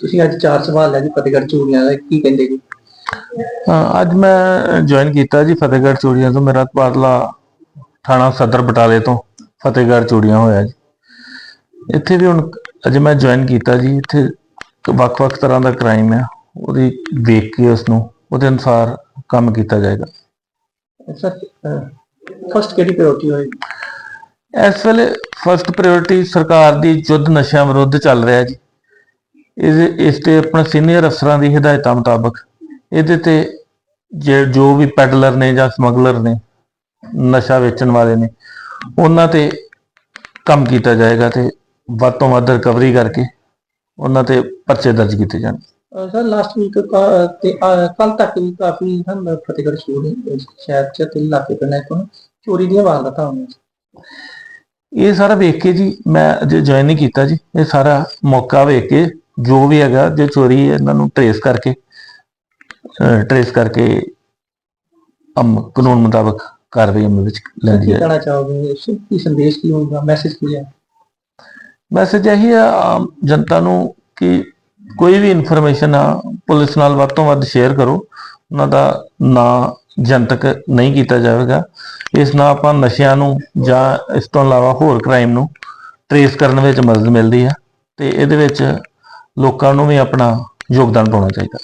ਤੁਸੀਂ ਅੱਜ ਚਾਰ ਸਵਾਲ ਲੈ ਜੀ ਫਤਿਹਗੜ੍ਹ ਚੂੜੀਆਂ ਦਾ ਕੀ ਕਹਿੰਦੇ ਜੀ? ਹਾਂ, ਅੱਜ ਮੈਂ ਜੁਆਇਨ ਕੀਤਾ ਜੀ ਫਤਿਹਗੜ੍ਹ ਚੂੜੀਆਂ ਤੋਂ ਮੇਰਾ ਤਬਾਦਲਾ ਥਾਣਾ ਸਦਰ ਬਟਾਲੇ ਤੋਂ ਫਤਿਹਗੜ੍ਹ ਚੂੜੀਆਂ ਹੋਇਆ ਜੀ। ਇੱਥੇ ਵੀ ਹੁਣ ਅਜੇ ਮੈਂ ਜੁਆਇਨ ਕੀਤਾ ਜੀ ਇੱਥੇ ਵੱਖ-ਵੱਖ ਤਰ੍ਹਾਂ ਦਾ ਕ੍ਰਾਈਮ ਆ ਉਹਦੀ ਵੇਖ ਕੇ ਉਸ ਨੂੰ ਉਹਦੇ ਅਨੁਸਾਰ ਕੰਮ ਕੀਤਾ ਜਾਏਗਾ। ਸਰ ਫਸਟ ਕਿਹੜੀ ਪ੍ਰਾਇੋਰਟੀ ਹੋਏਗੀ ਇਸ ਵੇਲੇ ਫਸਟ ਪ੍ਰਾਇੋਰਟੀ ਸਰਕਾਰ ਦੀ ਯੁੱਧ ਨਸ਼ਿਆਂ ਵਿਰੁੱਧ ਚੱਲ ਰਿਹਾ ਜੀ। ਇਹਦੇ ਇਸ ਤੇ ਆਪਣੇ ਸੀਨੀਅਰ ਅਫਸਰਾਂ ਦੀ ਹਦਾਇਤਾਂ ਮੁਤਾਬਕ ਇਹਦੇ ਤੇ ਜੇ ਜੋ ਵੀ ਪੈਡਲਰ ਨੇ ਜਾਂ ਸਮਗਲਰ ਨੇ ਨਸ਼ਾ ਵੇਚਣ ਵਾਲੇ ਨੇ ਉਹਨਾਂ ਤੇ ਕੰਮ ਕੀਤਾ ਜਾਏਗਾ ਤੇ ਵੱਧ ਤੋਂ ਵੱਧ ਰਿਕਵਰੀ ਕਰਕੇ ਉਹਨਾਂ ਤੇ ਪਰਚੇ ਦਰਜ ਕੀਤੇ ਜਾਣ ਸਰ ਲਾਸਟ ਵੀਕ ਤੇ ਕੱਲ ਤੱਕ ਵੀ ਕਾਫੀ ਹਨ ਫਤਿਹਗੜ੍ਹ ਚੂੜੀ ਸ਼ਹਿਰ ਚ ਤੇ ਇਲਾਕੇ ਪਿੰਡਾਂ ਤੋਂ ਚੋਰੀ ਦੀਆਂ ਵਾਰਦਾਤਾਂ ਹੋਈਆਂ ਇਹ ਸਾਰਾ ਵੇਖ ਕੇ ਜੀ ਮੈਂ ਅਜੇ ਜੁਆਇਨ ਨਹੀਂ ਕੀਤਾ ਜੀ। ਇਹ ਸਾਰਾ ਮੌਕਾ ਵੇਖ ਕੇ ਜੋ ਵੀ ਹੈਗਾ ਜੇ ਚੋਰੀ ਹੈ ਇਹਨਾਂ ਨੂੰ ਟਰੇਸ ਕਰਕੇ ਟਰੇਸ ਕਰਕੇ ਅਮ ਕਾਨੂੰਨ ਮੁਤਾਬਕ ਕਾਰਵਾਈ ਅਮਲ ਵਿੱਚ ਲੈਂਦੀ ਕੀ ਹੈ। ਕਹਿਣਾ ਚਾਹੋਗੇ ਇਸ ਕੀ ਸੰਦੇਸ਼ ਕੀ ਹੋਊਗਾ ਮੈਸੇਜ ਕੀ ਹੈ? ਮੈਸੇਜ ਇਹੀ ਹੈ ਜਨਤਾ ਨੂੰ ਕਿ ਕੋਈ ਵੀ ਇਨਫੋਰਮੇਸ਼ਨ ਆ ਪੁਲਿਸ ਨਾਲ ਵੱਧ ਤੋਂ ਵੱਧ ਸ਼ੇਅਰ ਕਰੋ। ਉਹਨਾਂ ਦਾ ਨਾਂ ਜਨਤਕ ਨਹੀਂ ਕੀਤਾ ਜਾਵੇਗਾ। ਇਸ ਨਾਲ ਆਪਾਂ ਨਸ਼ਿਆਂ ਨੂੰ ਜਾਂ ਇਸ ਤੋਂ ਇਲਾਵਾ ਹੋਰ ਕ੍ਰਾਈਮ ਨੂੰ ਟਰੇਸ ਕਰਨ ਵਿੱਚ ਮਦਦ ਮਿਲਦੀ ਹੈ। ਤੇ ਇਹਦੇ ਵਿੱਚ ਲੋਕਾਂ ਨੂੰ ਵੀ ਆਪਣਾ ਯੋਗਦਾਨ ਪਾਉਣਾ ਚਾਹੀਦਾ।